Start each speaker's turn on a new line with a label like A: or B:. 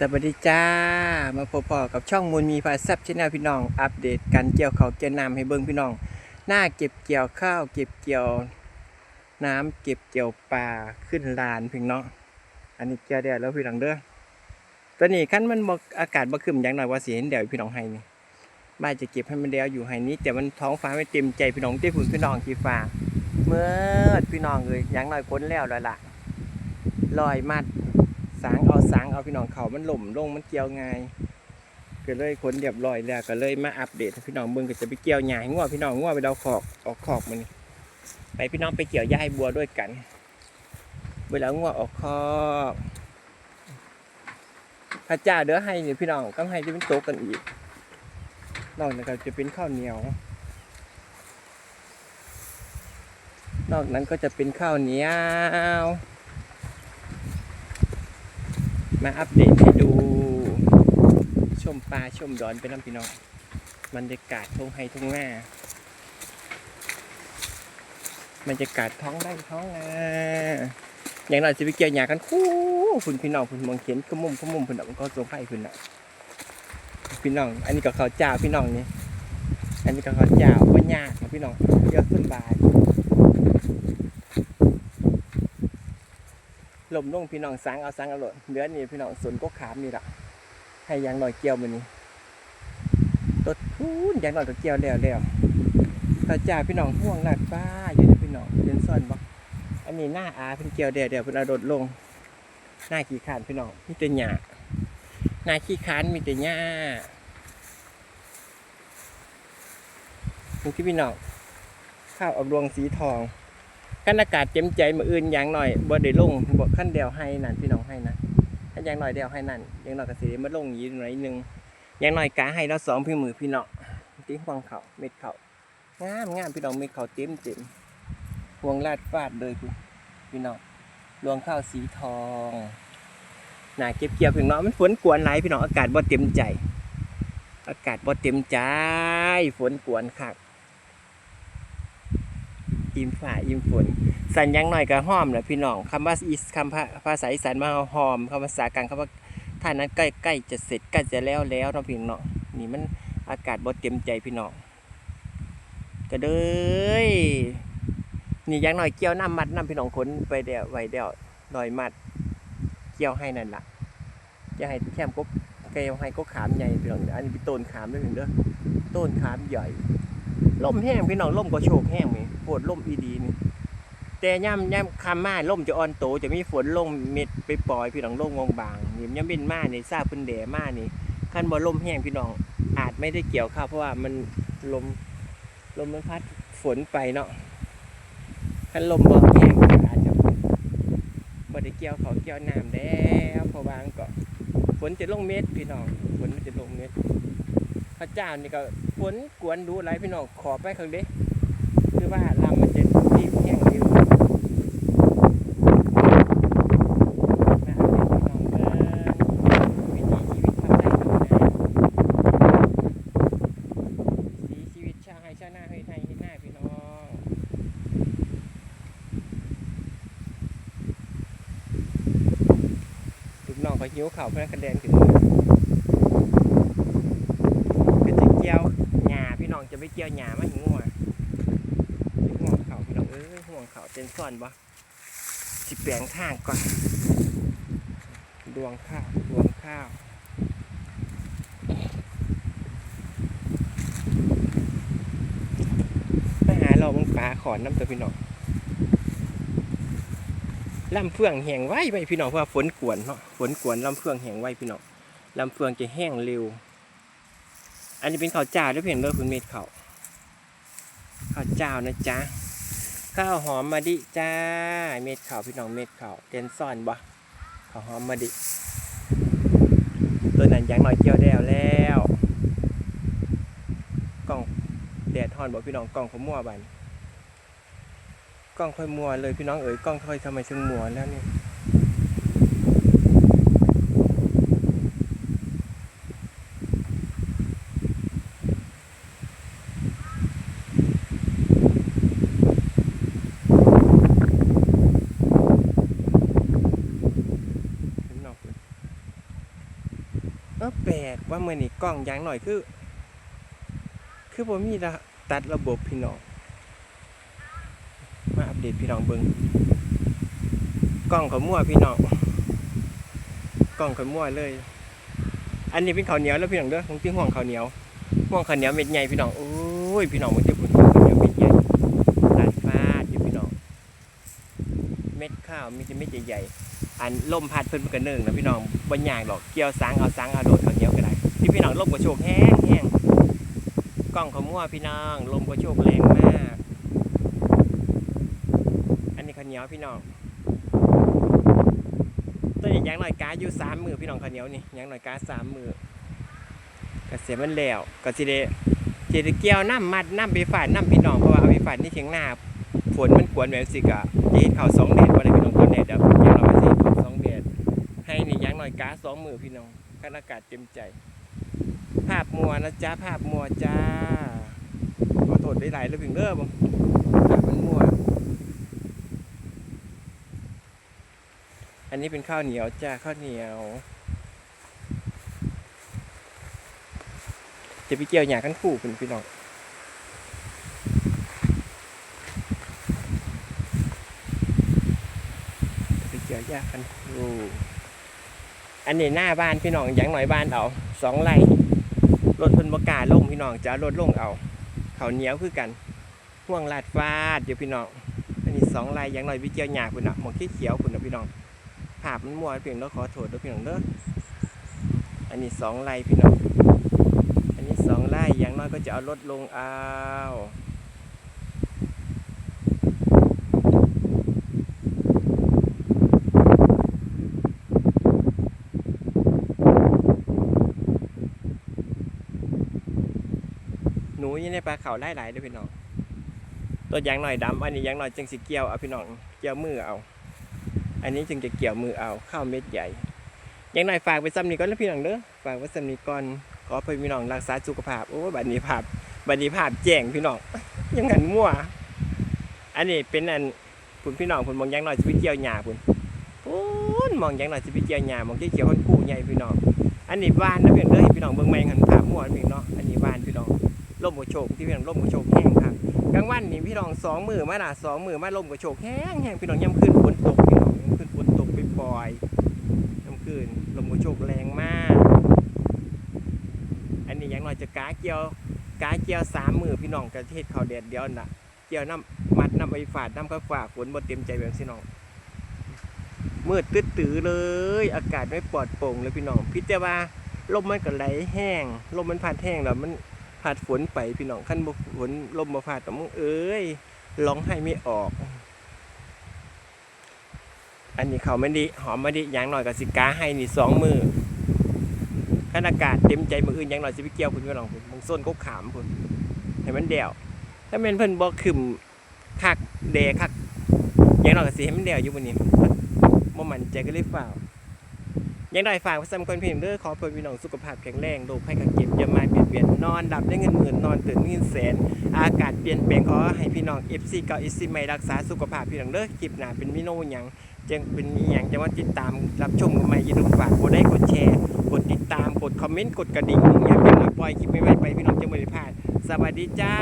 A: สวัสดีจ้า มาพบๆกับช่องมูลมีพาซับชแนลพี่น้อง อัปเดตการเกี่ยวเขาวเกี่ยวน้ำให้เบิ่งพี่น้อง หน้าเก็บเกี่ยวข้าว เก็บเกี่ยว น้ำเก็บเกี่ยวปลาขึ้นลานพี่น้อง อันนี้เกี่ยวเดียวแล้วพี่น้องเด้อตอนนี้ขั้นมันบอกอากาศบ่ขึ้นอย่างหน่อยว่าสิเห็นเดียวพี่น้องให้นี่บ้านจะเก็บให้มันเดียวอยู่ให้นี้ แต่มันท้องฟ้าไม่เต็มใจพี่น้องเต้ฝุ่นพี่น้องกี่ฟ้าเมื่อพี่น้องเลยอย่างหน่อยพ้นแล้วแล้วล่ะลอยมัด สางเอาสางเอาพี่น้องเขามันหล่มลงมันเกี่ยวง่ายก็เลยขนเรียบร้อยแล้วก็เลยมาอัปเดตพี่น้องเบิ่งก็จะไปเกี่ยวหญ้าให้งัวพี่น้องงัวไปเดาขอกออกขอกมันไปพี่น้องไปเกี่ยวหญ้าให้บัวด้วยกัน เวลางัวออกคอกพระเจ้าเด้อให้เนี่ยพี่น้องก็ให้จะเป็นโตะกันอีกนอกจากจะเป็นข้าวเหนียว นอกนั้นก็จะเป็นข้าวเหนียว มาอัปเดตให้ดู ชมปลาชมดอนไปน้ำพี่น้องบรรยากาศทุ่งไฮทุ่งนาบรรยากาศท้องไร่ท้องนาอย่างน้อยจะไปเกี่ยวหญ้ากันคู่คุณพี่น้องคุณมองเห็นขมุมขมุมคุณน่ะมันก็ตัวไผ่คุณน่ะพี่น้อง อันนี้ก็ข้าวเจ้าพี่น้องนี่อันนี้ก็ข้าวเจ้าว่ายากนะพี่น้องเกี่ยวสบาย ลมลงพี่น้องสางเอาสางเอาโหลดเหลือนี่พี่น้องสวนก็ขามนี่ละให้ยางหน่อยเกี่ยวมันนี่ตดพูนยางหน่อยก็เกี่ยวแล้วแล้วตาจ่าพี่น้องห่วงลาดฟ้าอยู่ที่พี่น้องเดินซ่อนบอกอันนี้หน้าอาเป็นเกี่ยวเดียวเดียวเป็นอาโดดลง หน้าขี้ขานพี่น้องมีแต่หญ้าหน้าขี้ขานมีแต่หญ้านี่ที่พี่น้องข้าวอบรวงสีทอง ขั้นอากาศเจ็มใจมืออื่นอย่างหน่อยบ่ได้ลงบ่ขั้นเดียวให้นั่นพี่น้องให้นะถ้าอย่างหน่อยเดียวให้นั่นอย่างหน่อยก็สิได้มาลงอีหน่อยนึงอย่างหน่อยกาให้เราสองพี่มือพี่น้องติ้งห่วงเขาเม็ดเขางามงามพี่น้องเม็ดเขาเต็มเต็มห่วงลาดฟาดเลยพี่พี่น้องรวงข้าวสีทองหนาเก็บเกี่ยวพี่น้องมันฝนกวนไหลายพี่น้องอากาศบ่เต็มใจ อากาศบ่เต็มใจ ฝนกวนคัก อิ่มฝ่าอิ่มฝน สัญญังหน่อยก็หอมแหละพี่น้องคำว่าอีสคำภาภาษาอีสานมาหอมคำภาษากลางคำว่าท่านั้นใกล้ใกล้จะเสร็จใกล้จะแล้วแล้วเนาะพี่น้องนี่มันอากาศบ่เต็มใจพี่น้องก็เด้ยนี่ยังหน่อยเกี่ยวน้ำมัดน้ำพี่น้องขนไปเดียวไว้เดียวลอยมัด เกี่ยวให้นั่นล่ะจะให้แคมก็เกี่ยวให้ก็ขามใหญ่พี่น้องอันนี้เป็นต้นขามด้วยถึงเด้อต้นขามใหญ่ ล่มแห้งพี่น้องล่มก็โชกแห้งมีปวดล่มอีดีนี่แต่ย่ำย่ำคำมาล่มจะอ่อนโตจะมีฝนลงเม็ดไปปล่อยพี่น้องลงวงบางนี่ย่ำเป็นมานี่ซาพื้นแดมานี่ขั้นบ่ลมแห้งพี่น้องอาจไม่ได้เกี่ยวข้าวเพราะว่ามันลมลมมันพัดฝนไปเนาะขั้นลมบ่แห้งอาจจะบ่ได้เกี่ยวเขาเกี่ยวน้ำแล้วพราะว่ามันก็ฝนจะลงเม็ดพี่น้องฝนมันจะลงเม็ด พระเจ้านี่ก็ฝนกวนดูอะไรพี่น้องขอไปข้งเด้คือว่าลำมันจะรีบแห้งเร็วนะวิถีชีวิตทำได้ดูนะสีชีวิตชาวไฮชาวนาเฮ้ยไทยเฮ็ดหน้าพี่น้องกน้องก็หิวเข่าเพื่อนกระเด็นถึงมือก็จะเกี่ยวหญ้าพี่น้องจะ ไปเกี่ยวหญ้ามาหิงงัวห่วงเขาพี่น้องเอ้ยห่วงเขาเป็นซ่อนบ่สิแปลงทางก่อน ดวงข้าวดวงข้าวไปหาเราบงปลาขอนน้ำตัวพี่น้องลำเฟืองแห้งไว้ไปพี่น้องเพราะฝนกวนเนาะฝนกวนลำเฟืองแห้งไว้พี่น้องลำเฟืองจะแห้งเร็ว อันนี้เป็นข้าวเจ้าด้วยเพียงเลิกคุณเม็ดข้าวข้าวเจ้านะจ๊ะข้าวหอมมะดิจ้า เม็ดข้าวพี่น้องเม็ดข้าวเต้นซ่อนบ่ข้าวหอมมะดิ ตัวนั้นยังน่อยเกี่ยวแดวแล้วกล้องแดดฮอนบอกพี่น้องกล้องขมัวบันกล้องค่อยมัวเลยพี่น้องเอ๋ยกล้องค่อยทำไมถึงมัวแล้วเนี่พี่น้องเพิ่น อแปลกว่ามื้อนี้กล้องอย่างหน่อยคือ คือบ่มีตัดระบบพี่น้อง มาอัปเดตพี่น้องเบิ่งกล้องเขามั่วพี่น้องกล้องเขามั่วเลย อันนี้เป็นข้าวเหนียวแล้วพี่น้องเด้อของพี่ห่วงข้าวเหนียวห่วงข้าวเหนียวเม็ดใหญ่พี่น้องโอ้ยพี่น้องมันจะพุ่นข้าวเหนียวเม็ดใหญ่ลาดฟาดอยู่พี่น้อง เม็ดข้าวมีแต่เม็ดใหญ่ๆ อันลมพัดเพิ่นมันก็เนิ่งนะพี่น้องบ่ยากหรอกเกี่ยวสังเอาสังเอาโดดข้าวเหนียวก็ได้ที่พี่น้องลมก็โชกแห้งแห้งกล้องขมัวพี่น้องลมก็โชกแรงมาก อันนี้ข้าวเหนียวพี่น้องตัวนี้ยังหน่อยกาอยู่สามมือพี่น้องข้าวเหนียวนี่ยังหน่อยกาสามมือกระเสียมันแล้วก็สิเดสิได้เกี่ยวน้ำมัดน้ำไปฝาดน้ำพี่น้องเพราะว่าเอาไปฝาดที่เทียงหน้าฝนมันกวนแบบสิกะจะเข้าวสองแดดบ่ได้พี่น้องตอนแดดเดี๋ยว เกี่ปสิข้าวสองแดดให้นี่ยังหน่อยกาสองมือพี่น้องกันอากาศเต็มใจ ภาพมัวนะจ๊ะภาพมัวจ้าขอโทษได้หลายเลยเพียงเด้อบ่ภาพมันมัว อันนี้เป็นข้าวเหนียวจ้าข้าวเหนียว จะไปเกี่ยวหยากันคู่เป็นพี่น้องจะไปเกี่ยว หญ้ากันคู่อันนี้หน้าบ้านพี่น้องอย่างหน่อยบ้านเอาสองไร่รถพิ่นบกาลงพี่น้องจะรถลงเอาเขาเหนียวคือกันห่วงลาดฟาดอยู่พี่น้องอันนี้สองไร่อย่างหน่อยไปเกี่ยวหยาคุณน่ะหมองขี้เขียวคุณน่ะพี่น้องภาพมันมัวเพียงแล้วขอโทษด้วยพี่น้องเด้ออันนี้สองไร่พี่น้อง อันนี้สองไร่อย่างน้อยก็จะเอาลดลงเอา ยังในปลาเขาไล่หลายเด้วยพี่น้องตัวอยางหน่อยดำอันนี้อยางหน่อยจึงสิเกี่ยวเอาพี่น้องเกี่ยวมือเอา อันนี้จึงจะเกี่ยวมือเอาข้าวเม็ดใหญ่อยังหน่อยฝากไปซ้ำนี้ก่อนแล้วพี่น้องเด้อฝากไว้ซ้ำนี้ก่อนขอพี่น้องรักษาสุขภาพโอ้บัดนี้ภาพบัดนี้ภาพแจ้งพี่น้องยังหันมั่วอันนี้เป็นอันผุนพี่น้องผุนมองยังหน่อยจะไปเกี่ยวหญ้าผุนปุ้นมองยังหน่อยจะไปเกี่ยวหญ้ามองเกี่ยวคนกู้ใหญ่พี่น้องอันนี้บ้านนะพี่น้องเด้อพี่น้องเบิ่งแมงหันภาพมั่วพี่น้องอันนี้บ้านพี่น้อง ร่มกระโชกที่พี่น้องร่มกระโชกแห้งครับกลางวันนี่พี่น้องสองมือมาน่ะสองมือมาลมกระโชกแห้งแห้งพี่น้องย่ำขึ้นฝนตกพี่น้องย่ำขึ้นฝนตกไปปล่อยย่ำขึ้นลมกระโชกแรงมาก อันนี้อยังน้อยจะกาเกี่ยวกาเกี่ยวสามมือพี่น้องกระเทศเขาวแดดเดียวน่ะเกี่ยวน้ำมัดน้ำไปฝาดน้ำก็ฝาฝนบนเต็มใจแบบพี่น้องมืดตื้อตื้อเลย อากาศไม่ปลอดโปร่งเลยพี่น้องพิจารณาลมมันก็ไหลแห้งลมมันพัดแห้งแล้วมันาดฝนไปพี่น้องขั้นบฝนลมมาผาดแต่มึงเอ้ยร้องไห้ไม่ออก อันนี้เขาไม่ดีหอมไม่ดีอย่างหน่อยกับสิกาให้นี่สองมือขั้นอากาศเต็มใจมืออื่นอย่างหน่อยสิไปเกียวคุณพี่น้องคุณมึงส้นก็ขามคุณให้มันเดี่ยวถ้าเป็นเพิ่นบอกขึ้นคักเดคักอย่างหน่อยกับสิให้มันเดี่ยวอยู่บนนี้บ่มันใจก็เลยฝ่า ยังได้ฝากไว้สำคัญเพียงเด้อขอเพื่อพี่น้องสุขภาพแข็งแรงโรคภัยไข้เจ็บอย่ามาเบียดเบียนนอนดับได้เงินหมื่นนอนตื่นเงินแสน อากาศเปลี่ยนแปลงขอให้พี่น้อง FC เก่า FC ใหม่รักษาสุขภาพพี่น้องเด้อคลิปหน้าเป็นมิโนยังจังเป็นมีหยังจะมาติดตามรับชมกันใหม่อย่าลืมฝากกดไลค์กดแชร์กดติดตามกดคอมเมนต์กดกระดิ่งอย่าเป็นหน่อยปล่อยคลิปไม่ไว้ไปพี่น้องจะไม่ได้พลาดสวัสดีจ้า